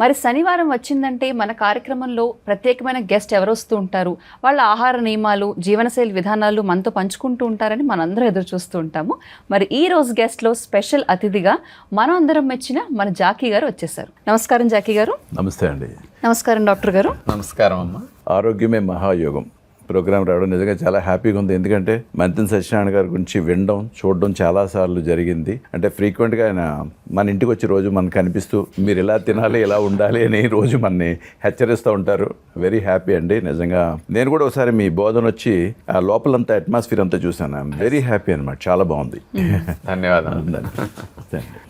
మరి శనివారం వచ్చిందంటే మన కార్యక్రమంలో ప్రత్యేకమైన గెస్ట్ ఎవరు వస్తూ ఉంటారు? వాళ్ళ ఆహార నియమాలు జీవనశైలి విధానాలు మనతో పంచుకుంటూ ఉంటారని మనందరం ఎదురు చూస్తూ ఉంటాము. మరి ఈ రోజు గెస్ట్లో స్పెషల్ అతిథిగా మనం అందరం మెచ్చిన మన జాకీ గారు వచ్చేసారు. నమస్కారం జాకీ గారు. నమస్తే అండి. నమస్కారం డాక్టర్ గారు. నమస్కారం అమ్మ. ఆరోగ్యమే మహాయోగం. ప్రోగ్రాం రావడం నిజంగా చాలా హ్యాపీగా ఉంది. ఎందుకంటే మంతిన్ సత్యనారాయణ గారి గురించి వినడం చూడడం చాలా సార్లు జరిగింది. అంటే ఫ్రీక్వెంట్గా ఆయన మన ఇంటికి వచ్చి రోజు మనకు కనిపిస్తూ మీరు ఇలా తినాలి ఇలా ఉండాలి అని రోజు మనని హెచ్చరిస్తూ ఉంటారు. వెరీ హ్యాపీ అండి. నిజంగా నేను కూడా ఒకసారి మీ బోధన వచ్చి ఆ లోపలంతా అట్మాస్ఫియర్ అంతా చూసాను వెరీ హ్యాపీ అనమాట చాలా బాగుంది. ధన్యవాదాలు.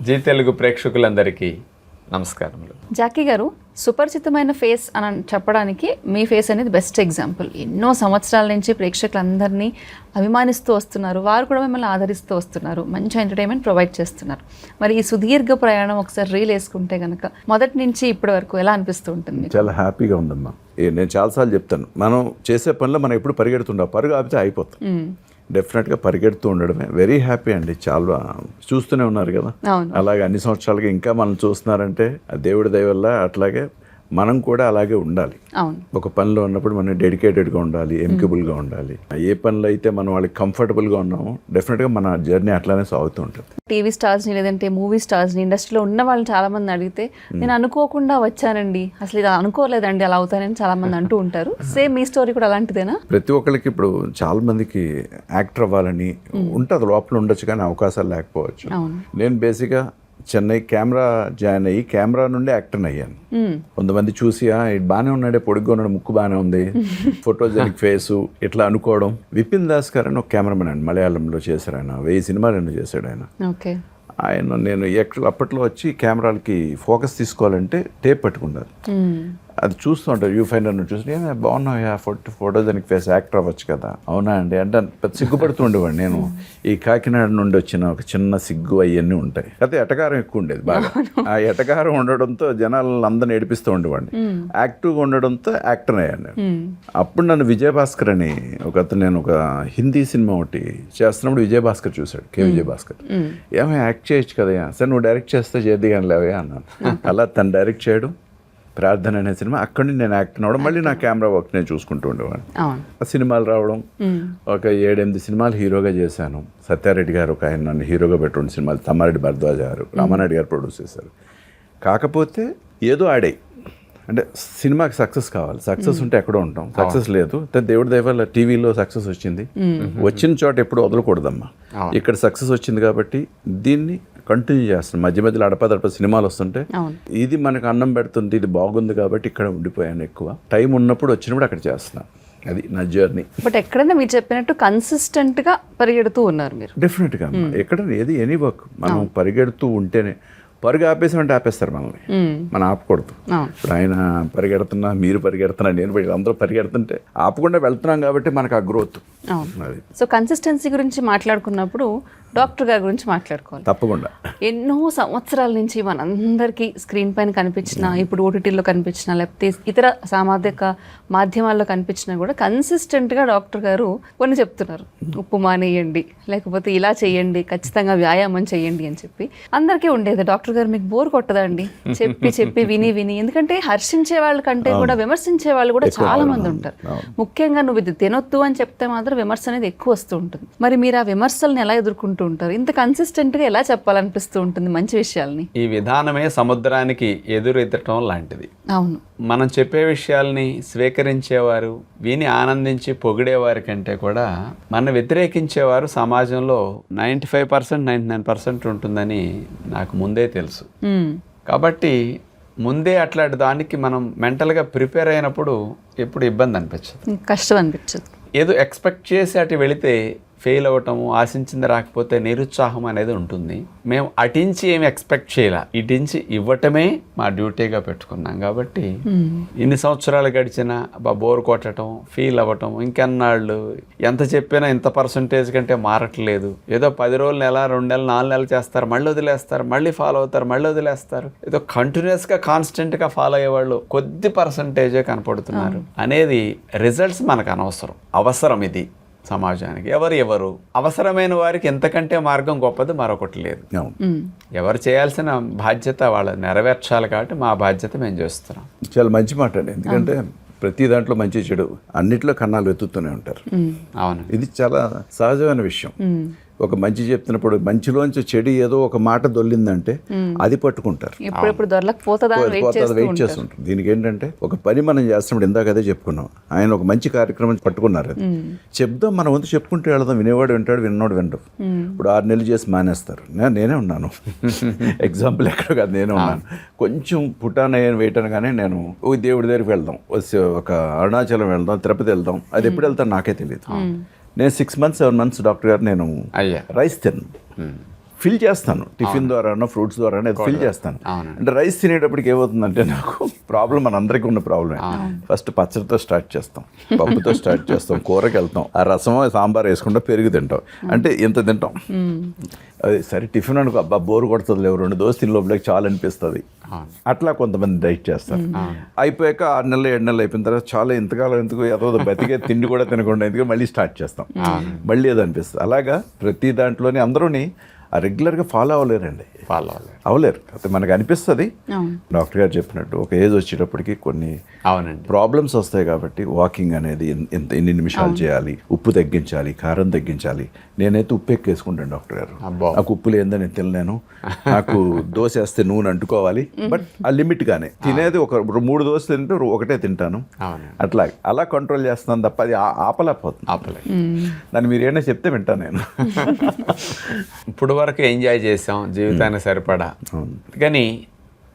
జీ తెలుగు ప్రేక్షకులందరికీ నమస్కారములు. జాకీ గారు సుపరిచితమైన ఫేస్ అని చెప్పడానికి మీ ఫేస్ అనేది బెస్ట్ ఎగ్జాంపుల్. ఎన్నో సంవత్సరాల నుంచి ప్రేక్షకులందరినీ అభిమానిస్తూ వస్తున్నారు. వారు కూడా మిమ్మల్ని ఆదరిస్తూ వస్తున్నారు. మంచి ఎంటర్టైన్మెంట్ ప్రొవైడ్ చేస్తున్నారు. మరి ఈ సుదీర్ఘ ప్రయాణం ఒకసారి రీల్ వేసుకుంటే కనుక మొదటి నుంచి ఇప్పటి వరకు ఎలా అనిపిస్తూ ఉంటుంది మీకు? చాలా హ్యాపీగా ఉందమ్మా. నేను చాలాసార్లు చెప్తాను. మనం చేసే పనిలో మనం ఎప్పుడు పరిగెడుతుంటాం పరుగు ఆపితే అయిపోతాం. డెఫినెట్గా పరిగెడుతూ ఉండడమే. వెరీ హ్యాపీ అండి. చాలా చూస్తూనే ఉన్నారు కదా. అలాగే అన్ని సంవత్సరాలుగా ఇంకా మనం చూస్తున్నారంటే దేవుడి దయ వల్ల అట్లాగే మనం కూడా అలాగే ఉండాలి. ఒక పనిలో ఉన్నప్పుడు మనం డెడికేటెడ్గా ఉండాలి ఎంకబుల్గా ఉండాలి. ఏ పనిలో అయితే మనం వాళ్ళకి కంఫర్టబుల్గా ఉన్నామో డెఫినెట్గా మన జర్నీ అట్లానే సాగుతూ ఉంటుంది. టీవీ స్టార్స్ని లేదంటే మూవీ స్టార్స్ని ఇండస్ట్రీలో ఉన్న వాళ్ళు చాలా మంది అడిగితే నేను అనుకోకుండా వచ్చానండి. అసలు ఇది అనుకోలేదండి అలా అవుతానని చాలా మంది అంటూ ఉంటారు. సేమ్ మీ స్టోరీ కూడా అలాంటిదేనా? ప్రతి ఒక్కరికి ఇప్పుడు చాలా మందికి యాక్టర్ అవ్వాలని ఉంటుంది. లోపల ఉండొచ్చు కానీ అవకాశాలు లేకపోవచ్చు. నేను బేసిక్గా చెన్నై కెమెరా జాయిన్ అయ్యి కెమెరా నుండి యాక్టర్ అయ్యాను. కొంతమంది చూసి "ఆ, ఇది బాగానే ఉన్నాడే పొడుగ్గా ఉన్నాడు ముక్కు బాగానే ఉంది ఫోటోజెనిక్ ఫేసు ఇట్లా అనుకోవడం. విపిన్ దాస్ గారు అని ఒక కెమెరామెన్ అండి మలయాళంలో చేశారు ఆయన వెయ్యి సినిమాలు ఎన్నో చేశాడు ఆయన. ఆయన నేను ఎక్కడ అప్పట్లో వచ్చి కెమెరాలకి ఫోకస్ తీసుకోవాలంటే టేప్ పట్టుకున్నారు. అది చూస్తూ ఉంటారు. యూ ఫైండర్ చూసి "ఏ, బాగున్నావు ఫోటో ఫోటోజెనిక్ ఫేస్ యాక్టర్ అవ్వచ్చు కదా. అవునా అండి? అంటే పెద్ద సిగ్గుపడుతూ ఉండేవాడు నేను. ఈ కాకినాడ నుండి వచ్చిన ఒక చిన్న సిగ్గు అవన్నీ ఉంటాయి. అయితే ఎటకారం ఎక్కువ ఉండేది బాగా. ఆ ఎటకారం ఉండడంతో జనాలను అందరిని ఏడిపిస్తూ ఉండేవాడిని. యాక్టివ్గా ఉండడంతో యాక్టర్ అయ్యాను నేను. అప్పుడు నన్ను విజయభాస్కర్ అని ఒక అతను నేను ఒక హిందీ సినిమా ఒకటి చేస్తున్నప్పుడు విజయభాస్కర్ చూశాడు కే. విజయభాస్కర్. ఏమో యాక్ట్ చేయొచ్చు కదా సరే నువ్వు డైరెక్ట్ చేస్తే చేద్ది కానీ లేవే అన్నాను. అలా తను డైరెక్ట్ చేయడం ప్రార్థన అనే సినిమా అక్కడి నుంచి నేను యాక్ట్ అవ్వడం మళ్ళీ నా కెమెరా వర్క్ నేను చూసుకుంటూ ఉండేవాడిని. ఆ సినిమాలు రావడం. ఒక ఏడెనిమిది సినిమాలు హీరోగా చేశాను. సత్యారెడ్డి గారు ఒక ఆయన నన్ను హీరోగా పెట్టుకున్న సినిమాలు తమ్మారెడ్డి భరద్వాజ్ గారు రామారెడ్డి గారు ప్రొడ్యూస్ చేశారు. కాకపోతే ఏదో ఆడాయి అంటే సినిమాకి సక్సెస్ కావాలి. సక్సెస్ ఉంటే ఎక్కడో ఉంటాం. సక్సెస్ లేదు. దేవుడి దయ వల్ల టీవీలో సక్సెస్ వచ్చింది. వచ్చిన చోట ఎప్పుడు వదలకూడదమ్మా. ఇక్కడ సక్సెస్ వచ్చింది కాబట్టి దీన్ని కంటిన్యూ చేస్తున్నాం మధ్య మధ్యలో అడపదడప సినిమాలు వస్తుంటే ఇది మనకు అన్నం పెడుతుంది ఇది బాగుంది కాబట్టి ఇక్కడ ఉండిపోయాను ఎక్కువ. టైం ఉన్నప్పుడు వచ్చినప్పుడు అక్కడ చేస్తున్నాను అది నా జర్నీ. బట్ ఎక్కడైనా మీరు చెప్పినట్టు కన్సిస్టెంట్గా పరిగెడుతూ ఉన్నారు మీరు. డెఫినెట్గా ఎక్కడ ఏది ఎనీ వర్క్ మనం పరిగెడుతూ ఉంటేనే పరుగు ఆపేసామంటే ఆపేస్తారు మనల్ని. మనం ఆపకూడదు. ఇప్పుడు ఆయన పరిగెడుతున్నా మీరు పరిగెడుతున్నా నేను అందరూ పరిగెడుతుంటే ఆపకుండా వెళ్తున్నాం కాబట్టి మనకు ఆ గ్రోత్ సో కన్సిస్టెన్సీ గురించి మాట్లాడుకున్నప్పుడు డాక్టర్ గారి గురించి మాట్లాడుకోవాలి. తప్పకుండా. ఎన్నో సంవత్సరాల నుంచి మనందరికీ స్క్రీన్ పైన కనిపించిన ఇప్పుడు ఓటీటీలో కనిపించిన లేకపోతే ఇతర సామాజిక మాధ్యమాల్లో కనిపించినా కూడా కన్సిస్టెంట్గా డాక్టర్ గారు కొన్ని చెప్తున్నారు. ఉప్పు మానేయండి లేకపోతే ఇలా చేయండి ఖచ్చితంగా వ్యాయామం చేయండి అని చెప్పి. అందరికీ ఉండేది. డాక్టర్ గారు మీకు బోర్ కొట్టదా అండి? చెప్పి చెప్పి విని విని. ఎందుకంటే హర్షించే వాళ్ళ కంటే కూడా విమర్శించే వాళ్ళు కూడా చాలా మంది ఉంటారు. ముఖ్యంగా నువ్వు ఇది తినొద్దు అని చెప్తే మాత్రం విమర్శ అనేది ఎక్కువ వస్తూ ఉంటుంది. మరి మీరు ఆ విమర్శల్ని ఎలా ఎదుర్కొంటూ ఉంటారు? ఇంత కన్సిస్టెంట్గా ఎలా చెప్పాలనిపిస్తూ ఉంటుంది మంచి విషయాల్ని? ఈ విధానమే సముద్రానికి ఎదురెత్తటం లాంటిది. అవును. మనం చెప్పే విషయాల్ని స్వీకరించేవారు విని ఆనందించి పొగిడేవారి కంటే కూడా మన వ్యతిరేకించేవారు సమాజంలో ninety five percent ninety nine percent ఉంటుందని నాకు ముందే తెలుసు. కాబట్టి ముందే అట్లాంటి దానికి మనం మెంటల్గా ప్రిపేర్ అయినప్పుడు ఎప్పుడు ఇబ్బంది అనిపించదు. కష్టం అనిపించదు. ఏదో ఎక్స్పెక్ట్ చేసి అటు వెళితే ఫెయిల్ అవ్వటము ఆశించింది రాకపోతే నిరుత్సాహం అనేది ఉంటుంది. మేము అటించి ఏమి ఎక్స్పెక్ట్ చేయాల. ఇటించి ఇవ్వటమే మా డ్యూటీగా పెట్టుకున్నాం కాబట్టి ఇన్ని సంవత్సరాలు గడిచినా బా బోర్ కొట్టడం ఫీల్ అవ్వటం ఇంకెన్నాళ్ళు ఎంత చెప్పినా ఇంత పర్సంటేజ్ కంటే మారట్లేదు. ఏదో పది రోజులు నెల రెండు నెలలు నాలుగు నెలలు చేస్తారు మళ్ళీ వదిలేస్తారు మళ్ళీ ఫాలో అవుతారు మళ్ళీ వదిలేస్తారు. ఏదో కంటిన్యూస్గా కాన్స్టెంట్గా ఫాలో అయ్యేవాళ్ళు కొద్ది పర్సంటేజే కనపడుతున్నారు. అనేది రిజల్ట్స్ మనకు అనవసరం. అవసరం ఇది. సమాజానికి. ఎవరు ఎవరు. అవసరమైన వారికి ఎంతకంటే మార్గం గొప్పది మరొకటి లేదు. ఎవరు చేయాల్సిన బాధ్యత వాళ్ళు నెరవేర్చాలి కాబట్టి మా బాధ్యత మేము చేస్తున్నాం. చాలా మంచి మాట అండి. ఎందుకంటే ప్రతి దాంట్లో మంచి చెడు అన్నిట్లో కన్నాలు వెతుకుతూనే ఉంటారు. అవును. ఇది చాలా సహజమైన విషయం. ఒక మంచి చెప్తున్నప్పుడు మంచిలోంచి చెడు ఏదో ఒక మాట దొల్లిందంటే అది పట్టుకుంటారు. వెయిట్ పోతుంది చేస్తుంటారు దీనికి ఏంటంటే ఒక పని మనం చేస్తున్నప్పుడు ఇందాక అదే చెప్పుకున్నాం. ఆయన ఒక మంచి కార్యక్రమం పట్టుకున్నారు అది. చెప్దాం మన వంతు చెప్పుకుంటూ వెళదాం. వినేవాడు వింటాడు విన్నోడు వినడు. ఇప్పుడు ఆరు నెలలు చేసి మానేస్తారు. నేనే ఉన్నాను. ఎగ్జాంపుల్ ఎక్కడ కాదు నేనే ఉన్నాను. కొంచెం పుట్టాన వెయిట్ అనగానే నేను ఓ దేవుడి దగ్గరికి వెళ్దాం. ఒక అరుణాచలం వెళ్దాం తిరుపతి వెళ్దాం. అది ఎప్పుడు వెళ్తాను నాకే తెలియదు. నేను six months seven months doctor గారు నేను రైస్ తిన్నాను. ఫిల్ చేస్తాను. టిఫిన్ ద్వారా ఫ్రూట్స్ ద్వారా ఫిల్ చేస్తాను. అంటే రైస్ తినేటప్పటికి ఏమవుతుందంటే నాకు ప్రాబ్లం మన అందరికీ ఉన్న ప్రాబ్లమే. ఫస్ట్ పచ్చడితో స్టార్ట్ చేస్తాం. పప్పుతో స్టార్ట్ చేస్తాం కూరకి వెళ్తాం. ఆ రసం సాంబార్ వేసుకుంటా పెరుగు తింటాం. అంటే ఇంత తింటాం? అది సరే టిఫిన్ అనుకో అబ్బా బోరు కొడుతుంది లేవు. రెండు దోశ తిని లోపలికి చాలా అనిపిస్తుంది. అట్లా కొంతమంది డైట్ చేస్తారు. అయిపోయాక ఆరు నెలలు ఏడు నెలలు అయిపోయిన తర్వాత చాలా ఇంతకాలం ఎందుకు ఏదో బతికే తిండి కూడా తినకుండా ఎందుకు మళ్ళీ స్టార్ట్ చేస్తాం. మళ్ళీ ఏదో అనిపిస్తుంది. అలాగా ప్రతి దాంట్లోని అందరూని రెగ్యులర్గా ఫాలో అవ్వలేరండి ఫాలో అవ్వాలి అవలేరు. అయితే మనకు అనిపిస్తుంది. డాక్టర్ గారు చెప్పినట్టు ఒక ఏజ్ వచ్చేటప్పటికి కొన్ని అవునండి. ప్రాబ్లమ్స్ వస్తాయి కాబట్టి వాకింగ్ అనేది ఎంత ఎన్ని నిమిషాలు చేయాలి ఉప్పు తగ్గించాలి కారం తగ్గించాలి. నేనైతే ఉప్పు ఎక్కువేసుకుంటాను డాక్టర్ గారు. నాకు ఉప్పు లేదని తినలేను. నాకు దోశ వేస్తే నూనె అంటుకోవాలి. బట్ ఆ లిమిట్ గానే తినేది ఒక మూడు దోశ తింటే ఒకటే తింటాను. అట్లా అలా కంట్రోల్ చేస్తున్నాను తప్ప అది ఆపలేకపోతుంది. ఆపలే. దాన్ని మీరు ఏమైనా చెప్తే వింటాను నేను. ఇప్పుడు వరకు ఎంజాయ్ చేసాం. జీవితానికి సరిపడా. కానీ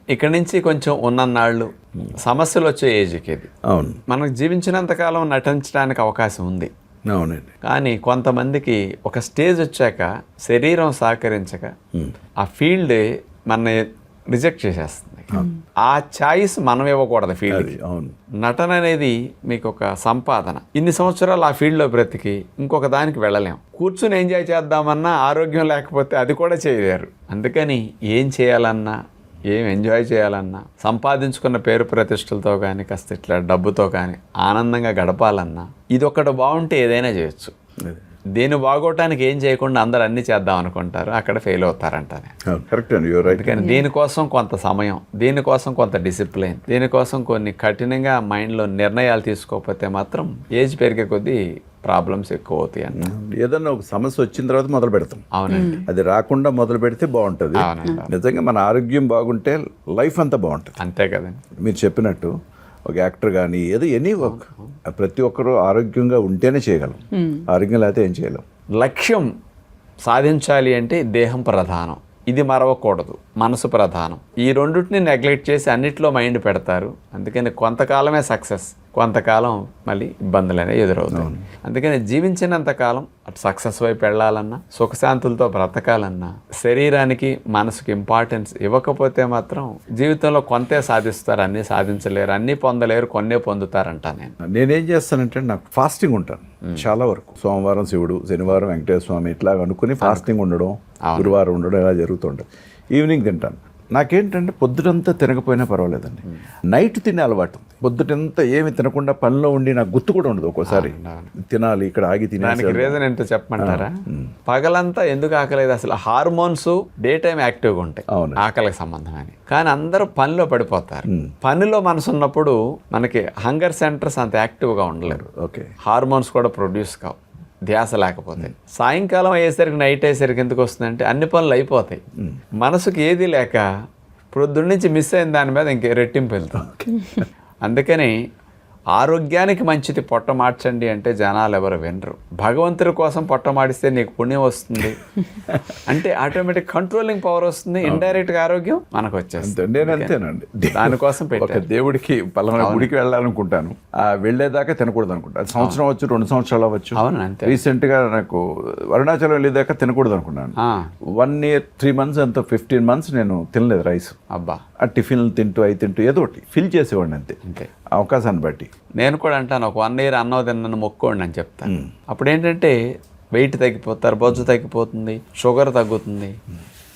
ఇక్కడి నుంచి కొంచెం ఉన్నన్నాళ్ళు సమస్యలు వచ్చే ఏజ్కి ఇది. అవును. మనకు జీవించినంతకాలం నటించడానికి అవకాశం ఉంది. అవునండి. కానీ కొంతమందికి ఒక స్టేజ్ వచ్చాక శరీరం సహకరించక ఆ ఫీల్డ్ మన రిజెక్ట్ చేసేస్తుంది. ఆ ఛాయిస్ మనం ఇవ్వకూడదు ఫీల్డ్ అవును. నటన అనేది మీకు ఒక సంపాదన. ఇన్ని సంవత్సరాలు ఆ ఫీల్డ్లో బ్రతికి ఇంకొక దానికి వెళ్ళలేం. కూర్చుని ఎంజాయ్ చేద్దామన్నా ఆరోగ్యం లేకపోతే అది కూడా చేయలేరు. అందుకని ఏం చేయాలన్నా ఏం ఎంజాయ్ చేయాలన్నా సంపాదించుకున్న పేరు ప్రతిష్టలతో కానీ కాస్త ఇట్లా డబ్బుతో కానీ ఆనందంగా గడపాలన్నా ఇది ఒకటి బాగుంటే ఏదైనా చేయొచ్చు. దీన్ని బాగోటానికి ఏం చేయకుండా అందరు అన్ని చేద్దాం అనుకుంటారు అక్కడ ఫెయిల్ అవుతారంట అవును కరెక్ట్ అండి దీనికోసం కొంత సమయం దీనికోసం కొంత డిసిప్లిన్ దీనికోసం కొన్ని కఠినంగా మైండ్లో నిర్ణయాలు తీసుకోకపోతే మాత్రం ఏజ్ పెరిగే కొద్దీ ప్రాబ్లమ్స్ ఎక్కువ అవుతాయి అంట. ఏదన్నా ఒక సమస్య వచ్చిన తర్వాత మొదలు పెడతాం. అవునండి. అది రాకుండా మొదలు పెడితే బాగుంటుంది. నిజంగా మన ఆరోగ్యం బాగుంటే లైఫ్ అంతా బాగుంటుంది. అంతే కదండి. మీరు చెప్పినట్టు ఒక యాక్టర్ కానీ ఏదో ఎనీ వర్క్. ప్రతి ఒక్కరూ ఆరోగ్యంగా ఉంటేనే చేయగలం. ఆరోగ్యం లేకపోతే ఏం చేయలేం. లక్ష్యం సాధించాలి అంటే దేహం ప్రధానం. ఇది మరవకూడదు. మనసు ప్రధానం. ఈ రెండింటిని నెగ్లెక్ట్ చేసి అన్నిట్లో మైండ్ పెడతారు. అందుకని కొంతకాలమే సక్సెస్ కొంతకాలం మళ్ళీ ఇబ్బందులు అనేవి ఎదురవుతాయి అందుకని జీవించినంత కాలం అటు సక్సెస్ వైపు వెళ్ళాలన్నా సుఖశాంతులతో బ్రతకాలన్నా శరీరానికి మనసుకి ఇంపార్టెన్స్ ఇవ్వకపోతే మాత్రం జీవితంలో కొంతే సాధిస్తారు అన్నీ సాధించలేరు అన్నీ పొందలేరు కొన్నే పొందుతారంట నేను. నేనేం చేస్తానంటే నాకు ఫాస్టింగ్ ఉంటాను. చాలా వరకు. సోమవారం శివుడు శనివారం వెంకటేశ్వర స్వామి ఇట్లా అనుకుని ఫాస్టింగ్ ఉండడం గురువారం ఉండడం ఇలా జరుగుతుంటుంది. ఈవినింగ్ తింటాను. నాకేంటంటే పొద్దుటంతా తినకపోయినా పర్వాలేదండి. నైట్ తినే అలవాటు ఉంది. పొద్దుటంతా ఏమి తినకుండా పనిలో ఉండి నాకు గుర్తు కూడా ఉండదు ఒక్కోసారి. తినాలి ఇక్కడ ఆగి తినాలి రీజన్ ఏంటో చెప్పమంటారా? పగలంతా ఎందుకు ఆకలేదు? అసలు హార్మోన్స్ డే టైం యాక్టివ్గా ఉంటాయి. ఆకలికి సంబంధమని. కానీ అందరూ పనిలో పడిపోతారు. పనిలో మనసు ఉన్నప్పుడు మనకి హంగర్ సెంటర్స్ అంత యాక్టివ్గా ఉండలేరు. ఓకే. హార్మోన్స్ కూడా ప్రొడ్యూస్ కావు. ధ్యాస లేకపోతే సాయంకాలం అయ్యేసరికి నైట్ అయ్యేసరికి ఎందుకు వస్తుందంటే అన్ని పనులు అయిపోతాయి. మనసుకి ఏది లేక ప్రొద్దున్న నుంచి మిస్ అయిన దాని మీద ఇంక రెట్టింపు వెళ్తుంది. అందుకని ఆరోగ్యానికి మంచిది. పొట్ట మార్చండి అంటే జనాలు ఎవరు వినరు. భగవంతుడి కోసం పొట్ట మాడిస్తే నీకు పుణ్యం వస్తుంది. అంటే ఆటోమేటిక్ కంట్రోలింగ్ పవర్ వస్తుంది. ఇండైరెక్ట్గా ఆరోగ్యం మనకు వచ్చేస్తుంది నేను అంతేనండి. దానికోసం ఒక దేవుడికి పలానా గుడికి వెళ్ళాలనుకుంటాను. ఆ వెళ్ళేదాకా తినకూడదు అనుకుంటాను సంవత్సరం అవ్వచ్చు రెండు సంవత్సరాలు అవ్వచ్చు. అవును అంతే. రీసెంట్గా నాకు అరుణాచలం వెళ్ళేదాకా తినకూడదు అనుకున్నాను వన్ ఇయర్ త్రీ మంత్స్ ఎంతో ఫిఫ్టీన్ మంత్స్ నేను తినలేదు రైస్. అబ్బా. ఆ టిఫిన్లు తింటూ అవి తింటూ ఏదో ఒకటి ఫిల్ చేసేవాడిని అంతే. అవకాశాన్ని బట్టి. నేను కూడా అంటాను ఒక వన్ ఇయర్ అన్నం తిన్నాను మొక్కోండి అని చెప్తాను అప్పుడు ఏంటంటే వెయిట్ తగ్గిపోతారు బొజ్జు తగ్గిపోతుంది షుగర్ తగ్గుతుంది.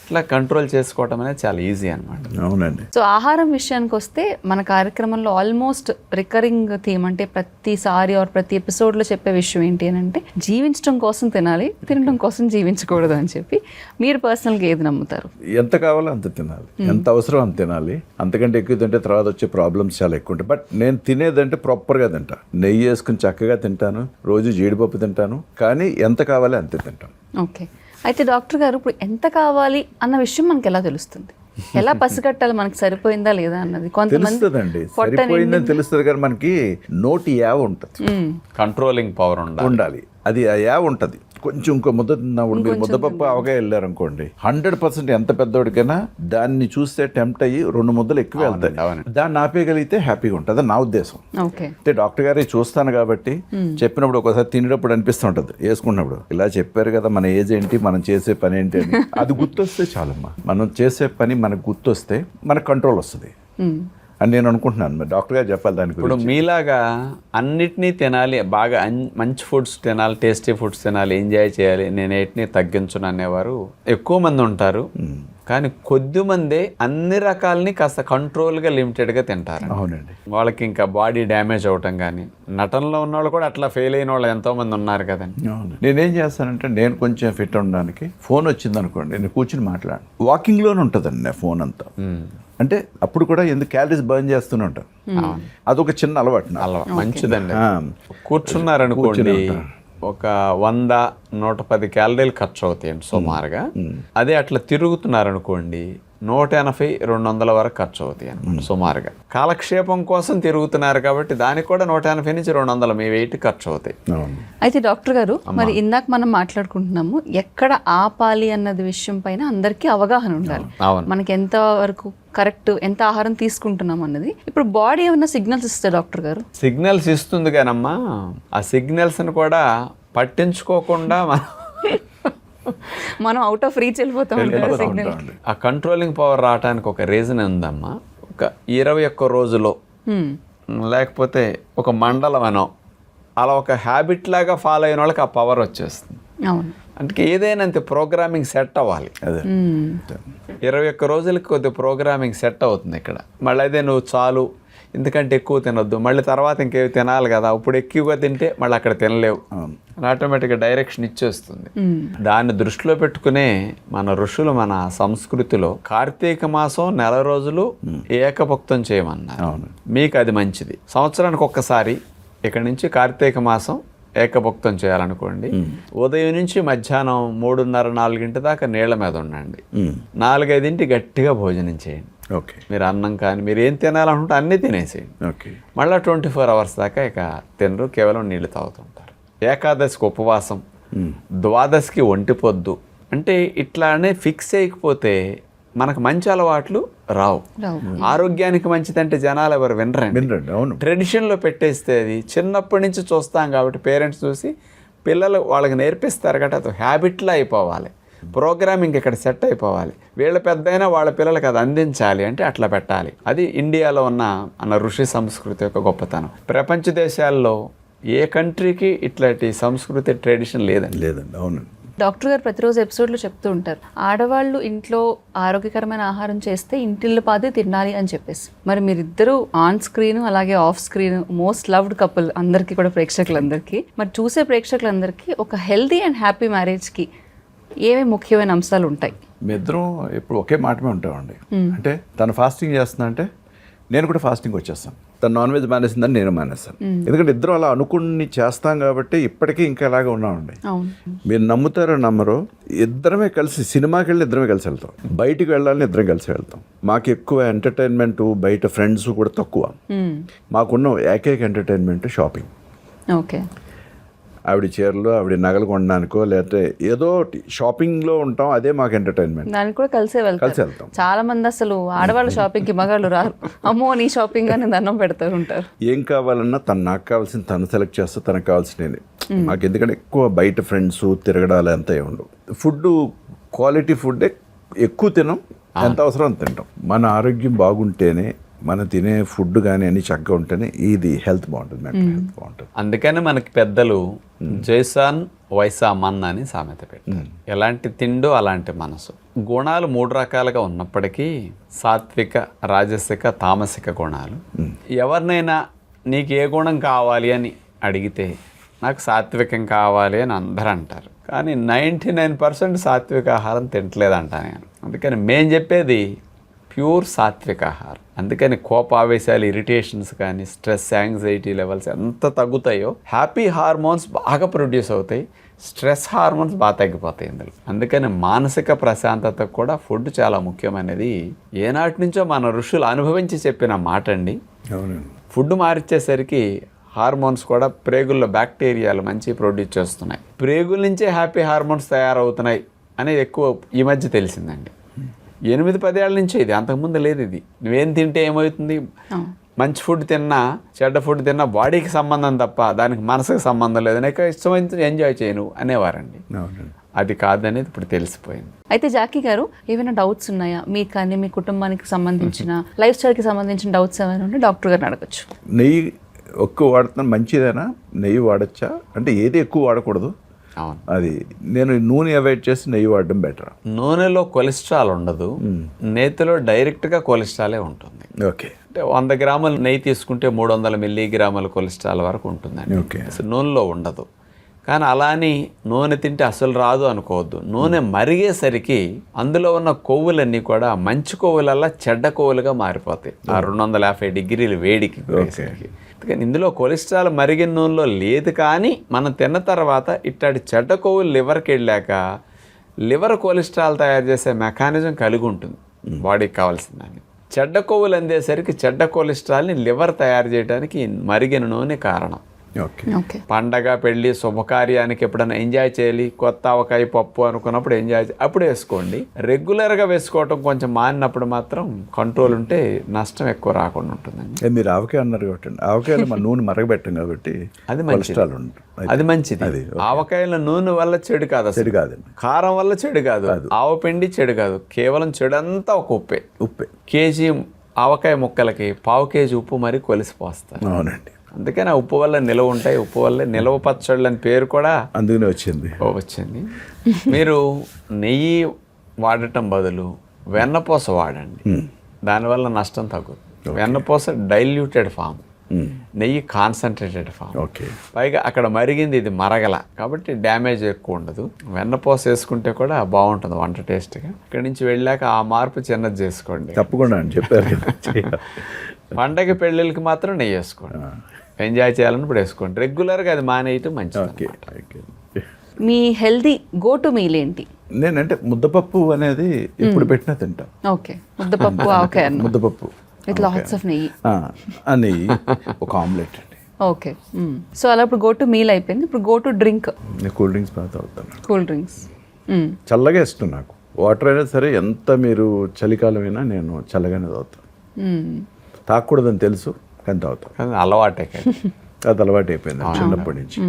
ఇట్లా కంట్రోల్ చేసుకోవటం అనేది చాలా ఈజీ అనమాట అవునండి. సో ఆహారం విషయానికి వస్తే మన కార్యక్రమంలో ఆల్మోస్ట్ రికరింగ్ థీమ్ అంటే ప్రతిసారి ఆర్ ప్రతి ఎపిసోడ్లో చెప్పే విషయం ఏంటి అని అంటే జీవించడం కోసం తినాలి తినడం కోసం జీవించకూడదు అని చెప్పి. మీరు పర్సనల్గా ఏది నమ్ముతారు? ఎంత కావాలో అంత తినాలి. ఎంత అవసరం అంత తినాలి. అంతకంటే ఎక్కువ తింటే తర్వాత వచ్చే ప్రాబ్లమ్స్ చాలా ఎక్కువ ఉంటాయి. బట్ నేను తినేదంటే ప్రాపర్గా తింటా. నెయ్యి వేసుకుని చక్కగా తింటాను. రోజు జీడిపప్పు తింటాను. కానీ ఎంత కావాలి అంతే తింటాను. ఓకే అయితే డాక్టర్ గారు ఇప్పుడు ఎంత కావాలి అన్న విషయం మనకి ఎలా తెలుస్తుంది? ఎలా పసిగట్టాలి మనకి సరిపోయిందా లేదా అన్నది? కొంతమంది సరిపోయిందని తెలుస్తుంది కానీ మనకి నోటి యావ ఉంటుంది. కంట్రోలింగ్ పవర్ ఉండాలి. ఉండాలి. అది ఆ యావ ఉంటుంది. కొంచెం ఇంకో ముద్ద తిన్నప్పుడు మీరు ముద్దపప్పు అవగా వెళ్ళారు అనుకోండి. హండ్రెడ్ పర్సెంట్ ఎంత పెద్దోడికైనా దాన్ని చూస్తే టెంప్ట్ అయ్యి రెండు ముద్దలు ఎక్కువ వెళ్తాయి. దాన్ని ఆపేయగలిగితే హ్యాపీగా ఉంటుంది. అది నా ఉద్దేశం. ఓకే. అంటే డాక్టర్ గారి చూస్తాను కాబట్టి చెప్పినప్పుడు ఒకసారి తినేటప్పుడు అనిపిస్తూ ఉంటుంది. వేసుకున్నప్పుడు ఇలా చెప్పారు కదా మన ఏజ్ ఏంటి మనం చేసే పని ఏంటి అని. అది గుర్తొస్తే చాలమ్మా. మనం చేసే పని మనకు గుర్తొస్తే మనకు కంట్రోల్ వస్తుంది. అని నేను అనుకుంటున్నాను. మరి డాక్టర్ గారు చెప్పాలి దాని ఇప్పుడు మీలాగా అన్నిటినీ తినాలి బాగా మంచి ఫుడ్స్ తినాలి టేస్టీ ఫుడ్స్ తినాలి ఎంజాయ్ చేయాలి నేను ఏటిని తగ్గించును అనేవారు ఎక్కువ మంది ఉంటారు. కానీ కొద్ది మందే అన్ని రకాలని కాస్త కంట్రోల్గా లిమిటెడ్గా తింటారు. అవునండి. వాళ్ళకి ఇంకా బాడీ డ్యామేజ్ అవటం కానీ నటనలో ఉన్న వాళ్ళు కూడా అట్లా ఫెయిల్ అయిన వాళ్ళు ఎంతో మంది ఉన్నారు కదండి. అవును. నేనేం చేస్తానంటే నేను కొంచెం ఫిట్ ఉండడానికి ఫోన్ వచ్చింది అనుకోండి నేను కూర్చుని మాట్లాడు వాకింగ్లోనే ఉంటుందండి నా ఫోన్ అంతా. అంటే అప్పుడు కూడా ఎందుకు క్యాలరీస్ బర్న్ చేస్తూనే ఉంటాను అదొక చిన్న అలవాటు నాకు. అలా మంచిదండి. కూర్చున్నారనుకోండి ఒక వంద నూట పది క్యాలరీలు ఖర్చు అవుతాయండి సుమారుగా అదే అట్లా తిరుగుతున్నారనుకోండి నూట ఎనభై రెండు వందల వరకు ఖర్చు అవుతాయి అన్నమాట సుమారుగా. కాలక్షేపం కోసం తిరుగుతున్నారు కాబట్టి దానికి కూడా నూట ఎనభై నుంచి రెండు వందల మీ వెయిట్ ఖర్చు అవుతాయి. అవును. అయితే డాక్టర్ గారు మరి ఇందాక మనం మాట్లాడుకుంటున్నాము ఎక్కడ ఆపాలి అన్నది విషయం పైన అందరికీ అవగాహన ఉండాలి. మనకి ఎంత వరకు కరెక్ట్ ఎంత ఆహారం తీసుకుంటున్నాం అన్నది. ఇప్పుడు బాడీ ఏమైనా సిగ్నల్స్ ఇస్తే డాక్టర్ గారు? సిగ్నల్స్ ఇస్తుంది కానమ్మా ఆ సిగ్నల్స్ని కూడా పట్టించుకోకుండా మనం మనం అవుట్ ఆఫ్ రీచ్ వెళ్ళిపోతాం. ఆ కంట్రోలింగ్ పవర్ రావడానికి ఒక రీజన్ ఉందమ్మా ఒక ఇరవై ఒక్క రోజులో లేకపోతే ఒక మండలం అనో అలా ఒక హ్యాబిట్ లాగా ఫాలో అయిన వాళ్ళకి ఆ పవర్ వచ్చేస్తుంది. అవును. అంటే ఏదైనా అంతే ప్రోగ్రామింగ్ సెట్ అవ్వాలి. అదే. మ్మ్. ఇరవై ఒక్క రోజులకి కొద్ది ప్రోగ్రామింగ్ సెట్ అవుతుంది ఇక్కడ. మళ్ళీ అదే నువ్వు చాలు ఎందుకంటే ఎక్కువ తినొద్దు. మళ్ళీ తర్వాత ఇంకేవి తినాలి కదా ఇప్పుడు ఎక్కువగా తింటే మళ్ళీ అక్కడ తినలేవు. ఆటోమేటిక్గా డైరెక్షన్ ఇచ్చేస్తుంది. దాన్ని దృష్టిలో పెట్టుకునే మన ఋషులు మన సంస్కృతిలో కార్తీక మాసం నెల రోజులు ఏకభక్తం చేయమన్నారు. అవును. మీకు అది మంచిది. సంవత్సరానికి ఒక్కసారి ఇక్కడ నుంచి కార్తీక మాసం ఏకభక్తం చేయాలనుకోండి. ఉదయం నుంచి మధ్యాహ్నం మూడున్నర నాలుగింటి దాకా నీళ్ళ మీద ఉండండి. నాలుగైదింటి గట్టిగా భోజనం చేయండి. ఓకే. మీరు అన్నం కానీ మీరు ఏం తినాలనుకుంటే అన్నీ తినేసేయండి. ఓకే. మళ్ళీ ట్వంటీ ఫోర్ అవర్స్ దాకా ఇక తినరు కేవలం నీళ్ళు తాగుతుంటారు. ఏకాదశికి ఉపవాసం ద్వాదశికి ఒంటి పొద్దు. అంటే ఇట్లానే ఫిక్స్ చేయకపోతే మనకు మంచి అలవాట్లు రావు. రావు. ఆరోగ్యానికి మంచిదంటే జనాలు ఎవరు వినరండి. వినరండి అవును. ట్రెడిషన్లో పెట్టేస్తే అది చిన్నప్పటి నుంచి చూస్తాం కాబట్టి పేరెంట్స్ చూసి పిల్లలు వాళ్ళకి నేర్పిస్తారు కాబట్టి అది హ్యాబిట్లో అయిపోవాలి. ప్రోగ్రామింగ్ ఇక్కడ సెట్ అయిపోవాలి. వీళ్ళ పెద్దయినా వాళ్ళ పిల్లలకి అది అందించాలి అంటే అట్లా పెట్టాలి. అది ఇండియాలో ఉన్న మన ఋషి సంస్కృతి యొక్క గొప్పతనం. ప్రపంచ దేశాల్లో ఏ కంట్రీకి ఇట్లాంటి సంస్కృతి ట్రెడిషన్ లేదండి. లేదండి అవునండి. డాక్టర్ గారు ప్రతిరోజు ఎపిసోడ్లో చెప్తూ ఉంటారు ఆడవాళ్ళు ఇంట్లో ఆరోగ్యకరమైన ఆహారం చేస్తే ఇంటిల్లి పాదే తినాలి అని చెప్పేసి. మరి మీరిద్దరూ ఆన్ స్క్రీన్ అలాగే off screen most loved couple అందరికీ కూడా ప్రేక్షకులందరికీ మరి చూసే ప్రేక్షకులందరికీ ఒక హెల్దీ అండ్ హ్యాపీ మ్యారేజ్కి ఏమేమి ముఖ్యమైన అంశాలు ఉంటాయి? మీ ఇద్దరం ఇప్పుడు ఒకే మాట మీద ఉంటామండి. అంటే తను ఫాస్టింగ్ చేస్తున్నా అంటే నేను కూడా ఫాస్టింగ్ వచ్చేస్తాను. తను నాన్ వెజ్ మానేసిందని నేను మానేస్తాను. ఎందుకంటే ఇద్దరం అలా అనుకుని చేస్తాం కాబట్టి ఇప్పటికీ ఇంకా ఇలాగే ఉన్నామండి. మీరు నమ్ముతారో నమ్మరో ఇద్దరమే కలిసి సినిమాకి వెళ్ళి ఇద్దరమే కలిసి వెళ్తాం. బయటికి వెళ్ళాలని ఇద్దరం కలిసి వెళ్తాం. మాకు ఎక్కువ ఎంటర్టైన్మెంట్ బయట ఫ్రెండ్స్ కూడా తక్కువ. మాకున్న ఏకైక ఎంటర్టైన్మెంట్ షాపింగ్. ఓకే. ఆవిడ చీరలు ఆవిడ నగలు కొనడానికో లేకపోతే ఏదో షాపింగ్లో ఉంటాం అదే మాకు ఎంటర్టైన్మెంట్. దానికి కూడా కలిసే కలిసి వెళ్తారు వెళ్తాం. చాలా మంది అసలు ఆడవాళ్ళ షాపింగ్కి మగాళ్ళు రారు. అమ్మో నీ షాపింగ్ అని దండం పెడతారు ఉంటారు. ఏం కావాలన్నా తను నాకు కావాల్సిన తను సెలెక్ట్ చేస్తే తనకు కావాల్సినవి మాకు ఎందుకంటే ఎక్కువ బయట ఫ్రెండ్స్ తిరగడాలు అంతా ఉండవు. ఫుడ్ క్వాలిటీ ఫుడ్ ఎక్కువ తినం ఎంత అవసరం తింటాం. మన ఆరోగ్యం బాగుంటేనే మనం తినే ఫుడ్ కానీ అన్ని చక్కగా ఉంటేనే ఇది హెల్త్ బాగుంటుంది మెంటల్ హెల్త్ బాగుంటుంది. అందుకని మనకి పెద్దలు జైసాన్ వైసా మన్ అని సామెత పెట్టారు. ఎలాంటి తిండో అలాంటి మనసు. గుణాలు మూడు రకాలుగా ఉన్నప్పటికీ సాత్విక రాజసిక తామసిక గుణాలు. ఎవరినైనా నీకు ఏ గుణం కావాలి అని అడిగితే నాకు సాత్వికం కావాలి అని అందరూ అంటారు. కానీ నైంటీ నైన్ పర్సెంట్ సాత్విక ఆహారం తింటలేదంట నేను. అందుకని మేం చెప్పేది ప్యూర్ సాత్విక ఆహారం. అందుకని కోపావేశాలు ఇరిటేషన్స్ కానీ స్ట్రెస్ యాంగ్జైటీ లెవెల్స్ ఎంత తగ్గుతాయో హ్యాపీ హార్మోన్స్ బాగా ప్రొడ్యూస్ అవుతాయి. స్ట్రెస్ హార్మోన్స్ బాగా తగ్గిపోతాయి ఇందులో. అందుకని మానసిక ప్రశాంతతకు కూడా ఫుడ్ చాలా ముఖ్యమైనది. ఏనాటి నుంచో మన ఋషులు అనుభవించి చెప్పిన మాట అండి ఫుడ్ మారిచ్చేసరికి హార్మోన్స్ కూడా ప్రేగుల్లో బ్యాక్టీరియాలు మంచి ప్రొడ్యూస్ చేస్తున్నాయి. ప్రేగుల నుంచే హ్యాపీ హార్మోన్స్ తయారవుతున్నాయి అనేది ఎక్కువ ఈ మధ్య తెలిసిందండి. ఎనిమిది పదేళ్ళ నుంచే ఇది. అంతకుముందు లేదు ఇది. నువ్వేం తింటే ఏమవుతుంది? మంచి ఫుడ్ తిన్నా చెడ్డ ఫుడ్ తిన్నా బాడీకి సంబంధం తప్ప దానికి మనసుకు సంబంధం లేదు. నీకు ఇష్టమైంది ఎంజాయ్ చేయను అనేవారండి. అది కాదనేది ఇప్పుడు తెలిసిపోయింది. అయితే జాకీ గారు ఏమైనా డౌట్స్ ఉన్నాయా? మీకు కానీ మీ కుటుంబానికి సంబంధించిన లైఫ్ స్టైల్కి సంబంధించిన డౌట్స్ ఏమైనా ఉంటే డాక్టర్ గారిని అడగచ్చు. నెయ్యి ఎక్కువ వాడుతున్నాను మంచిదేనా? నెయ్యి వాడచ్చా? అంటే ఏది ఎక్కువ వాడకూడదు? అది నేను నూనె అవాయిడ్ చేసి నెయ్యి వాడడం బెటర్. నూనెలో కొలెస్ట్రాల్ ఉండదు. నేతిలో డైరెక్ట్గా కొలెస్ట్రాలే ఉంటుంది. ఓకే. అంటే వంద గ్రాముల నెయ్యి తీసుకుంటే మూడు వందల మిల్లీగ్రాముల కొలెస్ట్రాల్ వరకు ఉంటుందండి. ఓకే. నూనెలో ఉండదు. కానీ అలా అని నూనె తింటే అసలు రాదు అనుకోవద్దు. నూనె మరిగేసరికి అందులో ఉన్న కొవ్వులన్నీ కూడా మంచి కొవ్వులల్లా చెడ్డ కొవ్వులుగా మారిపోతాయి. ఆ రెండు వందల యాభై డిగ్రీల వేడికి అందుకని ఇందులో కొలెస్ట్రాల్ మరిగిన నూనెలో లేదు కానీ మనం తిన్న తర్వాత ఇట్లాంటి చెడ్డ కొవ్వులు లివర్కి వెళ్ళాక లివర్ కొలెస్ట్రాల్ తయారు చేసే మెకానిజం కలిగి ఉంటుంది. బాడీకి కావాల్సిందని చెడ్డ కొవ్వులు అందేసరికి చెడ్డ కొలెస్ట్రాల్ని లివర్ తయారు చేయడానికి మరిగిన నూనె కారణం. పండగ పెళ్ళి శుభకార్యానికి ఎప్పుడైనా ఎంజాయ్ చేయాలి? కొత్త ఆవకాయ పప్పు అనుకున్నప్పుడు ఎంజాయ్ అప్పుడు వేసుకోండి. రెగ్యులర్గా వేసుకోవటం కొంచెం మానినప్పుడు మాత్రం కంట్రోల్ ఉంటే నష్టం ఎక్కువ రాకుండా ఉంటుందండి. మీరు ఆవకాయ అన్నారు కాబట్టి ఆవకాయలో మన నూనె మరగబెట్టం కాబట్టి అది మంచిది. కొలెస్ట్రాల్ ఉంటుంది. అది మంచిది. అది, ఆవకాయల నూనె వల్ల చెడు కాదు చెడు కాదండి. కారం వల్ల చెడు కాదు. ఆవ పిండి చెడు కాదు. కేవలం చెడు అంతా ఒక ఉప్పే. ఉప్పే. కేజీ ఆవకాయ ముక్కలకి పావు కేజీ ఉప్పు మరి కొలిసి పోస్తారు అవునండి. అందుకని ఆ ఉప్పు వల్ల నిలవ ఉంటాయి. ఉప్పు వల్ల నిలవ పచ్చళ్ళు అని పేరు కూడా అందుకనే వచ్చింది. వచ్చింది. మీరు నెయ్యి వాడటం బదులు వెన్నపూస వాడండి. దానివల్ల నష్టం తగ్గుతుంది వెన్నపూస డైల్యూటెడ్ ఫామ్. నెయ్యి కాన్సన్ట్రేటెడ్ ఫామ్. ఓకే. పైగా అక్కడ మరిగింది ఇది మరగల. కాబట్టి డ్యామేజ్ ఎక్కువ ఉండదు. వెన్నపూస వేసుకుంటే కూడా బాగుంటుంది వంట టేస్ట్గా. ఇక్కడి నుంచి వెళ్ళాక ఆ మార్పు చిన్నది చేసుకోండి. తప్పకుండా అని చెప్పారు. పండగ పెళ్ళిళ్ళకి మాత్రం నెయ్యి వేసుకోండి. ఎంజాయ్ చేయాలన్నప్పుడు వేసుకోండి. రెగ్యులర్గా అది మానేయటం మంచిది ఓకే ఓకే. మీ హెల్దీ గో టు మీల్ ఏంటి? నేనంటే ముద్దపప్పు అనేది ఎప్పుడు పెట్టినా తింటా. ఓకే ముద్దపప్పు అన్న. ముద్దపప్పు విత్ లాట్స్ ఆఫ్ నెయ్యి. ఆ, అని ఒక ఆమ్లెట్ అండి. ఓకే సో అలా ఇప్పుడు గో టు మీల్ అయిపోయింది. ఇప్పుడు go to drink cool drinks బాగా తాగుతాను. Cool drinks. చల్లగా ఇష్టం నాకు. వాటర్ అయినా సరే ఎంత మీరు చలికాలం అయినా నేను చల్లగానే తాగుతాను. తాగకూడదని తెలుసు. కానీ తాగుతాను కానీ అలవాటే కదా. అది అలవాటు అయిపోయింది చిన్నప్పటి నుంచి.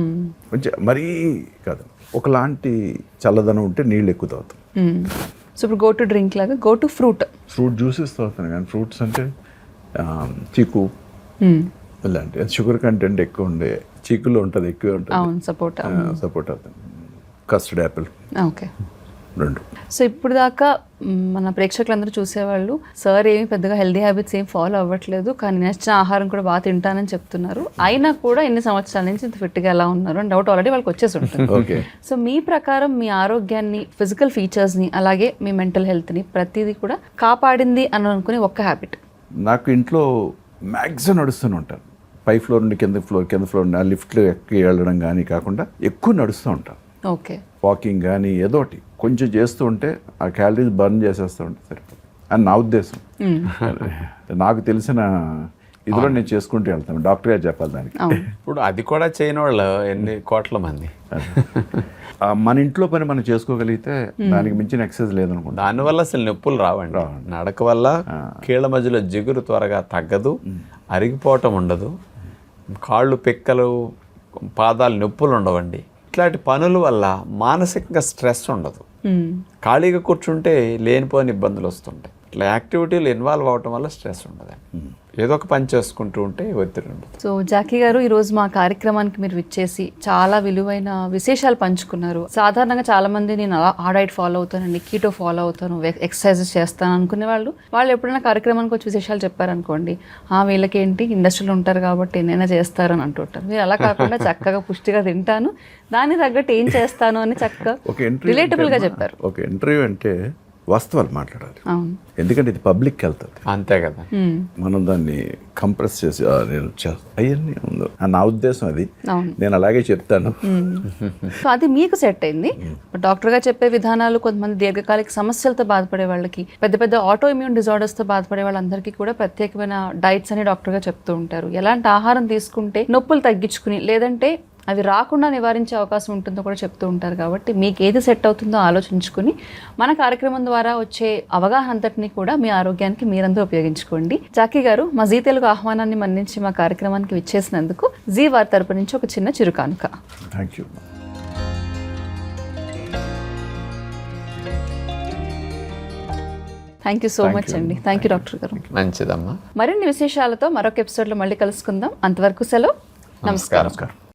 కొంచెం మరీ కాదు ఒకలాంటి చల్లదనం ఉంటే నీళ్ళు ఎక్కువ తాగుతాం. సో ఇప్పుడు గో టు డ్రింక్ లాగా go to fruit fruit juices తాగుతాను కానీ ఫ్రూట్స్ అంటే చీకు. ఇలాంటి షుగర్ కంటెంట్ ఎక్కువ ఉండే చీకులో ఉంటుంది ఎక్కువ ఉంటుంది. అవును సపోర్ట్ సపోర్ట్ అవుతుంది కస్టర్డ్ యాపిల్. ఓకే. రెండు. సో ఇప్పుడు దాకా మన ప్రేక్షకులందరూ చూసేవాళ్ళు సార్ ఏమి పెద్దగా హెల్దీ హ్యాబిట్స్ ఏం ఫాలో అవ్వట్లేదు కానీ నచ్చిన ఆహారం కూడా బాగా తింటానని చెప్తున్నారు. అయినా కూడా ఎన్ని సంవత్సరాల నుంచి ఇంత ఫిట్గా ఎలా ఉన్నారు అని డౌట్ ఆల్రెడీ వాళ్ళకి వచ్చేసి ఉంటుంది. ఓకే. సో మీ ప్రకారం మీ ఆరోగ్యాన్ని ఫిజికల్ ఫీచర్స్ని అలాగే మీ మెంటల్ హెల్త్ని ప్రతిదీ కూడా కాపాడింది అని అనుకునే ఒక్క హ్యాబిట్. నాకు ఇంట్లో మ్యాక్సిమం నడుస్తూనే ఉంటాను. పై ఫ్లోర్ నుండి కింద ఫ్లోర్ కింద ఫ్లోర్ నుండి ఆ లిఫ్ట్లో ఎక్కి వెళ్ళడం కానీ కాకుండా ఎక్కువ నడుస్తూ ఉంటాను. ఓకే. వాకింగ్ కానీ ఏదో ఒకటి. కొంచెం చేస్తూ ఉంటే ఆ క్యాలరీస్ బర్న్ చేసేస్తూ ఉంటే సరిపోతుంది అని నా ఉద్దేశం. నాకు తెలిసిన ఇదిలో నేను చేసుకుంటూ వెళ్తాను. డాక్టర్ గారు చెప్పాలి దానికి. ఇప్పుడు అది కూడా చేయని వాళ్ళు ఎన్ని కోట్ల మంది? ఆ, మన ఇంట్లో పని మనం చేసుకోగలిగితే దానికి మించిన ఎక్సర్సైజ్ లేదనుకుంటా. దానివల్ల అసలు నొప్పులు రావండి. నడక వల్ల కీళ్ళ మధ్యలో జిగురు త్వరగా తగ్గదు అరిగిపోవటం ఉండదు కాళ్ళు పిక్కలు పాదాలు నొప్పులు ఉండవండి. ఇట్లాంటి పనుల వల్ల మానసికంగా స్ట్రెస్ ఉండదు. ఖాళీగా కూర్చుంటే లేనిపోని ఇబ్బందులు వస్తుంటాయి. ఇట్లా యాక్టివిటీలు ఇన్వాల్వ్ అవటం వల్ల స్ట్రెస్ ఉండదు. ఏదో ఒక పని చేసుకుంటూ ఉంటే ఒత్తిడి ఉండదు. సో జాకీ గారు ఈరోజు మా కార్యక్రమానికి మీరు విచ్చేసి చాలా విలువైన విశేషాలు పంచుకున్నారు. సాధారణంగా చాలా మంది నేను ఆ డైట్ ఫాలో అవుతానండి కీటో ఫాలో అవుతాను ఎక్సర్సైజెస్ చేస్తాను అనుకునే వాళ్ళు వాళ్ళు ఎప్పుడైనా కార్యక్రమానికి వచ్చి విశేషాలు చెప్పారనుకోండి ఆ వీళ్ళకేంటి? ఇండస్ట్రీలో ఉంటారు కాబట్టి నేనే చేస్తారని అంటుంటారు. మీరు అలా కాకుండా చక్కగా పుష్టిగా తింటాను. దాన్ని తగ్గట్టు ఏం చేస్తాను అని చక్కగా రిలేటబుల్గా చెప్పారు. ఒక ఇంటర్వ్యూ అంటే వాస్తవాలు మాట్లాడాలి. అవును. ఎందుకంటే ఇది పబ్లిక్కి వెళ్తుంది. అంతే కదా. మనం దాన్ని కంప్రెస్ చేసి "ఆ, నేను అవన్నీ ఉందో. నా ఉద్దేశం అది. అవును. నేను అలాగే చెప్తాను. సో అది మీకు సెట్ అయింది. డాక్టర్గా చెప్పే విధానాలు కొంతమంది దీర్ఘకాలిక సమస్యలతో బాధపడే వాళ్ళకి పెద్ద పెద్ద ఆటో ఇమ్యూన్ డిజార్డర్స్తో బాధపడే వాళ్ళందరికీ కూడా ప్రత్యేకమైన డైట్స్ అని డాక్టర్గా చెప్తూ ఉంటారు. ఎలాంటి ఆహారం తీసుకుంటే నొప్పులు తగ్గించుకుని లేదంటే అవి రాకుండా నివారించే అవకాశం ఉంటుందో కూడా చెప్తూ ఉంటారు కాబట్టి మీకు ఏది సెట్ అవుతుందో ఆలోచించుకుని మన కార్యక్రమం ద్వారా వచ్చే అవగాహన అంతటిని కూడా మీ ఆరోగ్యానికి మీరందరూ ఉపయోగించుకోండి. జాకీ గారు మా జీ తెలుగు ఆహ్వానాన్ని మన్నించి మా కార్యక్రమానికి విచ్చేసినందుకు జీ వారి తరపు నుంచి ఒక చిన్న చిరుకానుక. Thank you thank you so much అండి. థ్యాంక్ యూ డాక్టర్ గారు. మంచిదమ్మా. మరిన్ని విశేషాలతో మరొక ఎపిసోడ్లో మళ్ళీ కలుసుకుందాం. అంతవరకు సెలవు. నమస్కారం. నమస్కారం.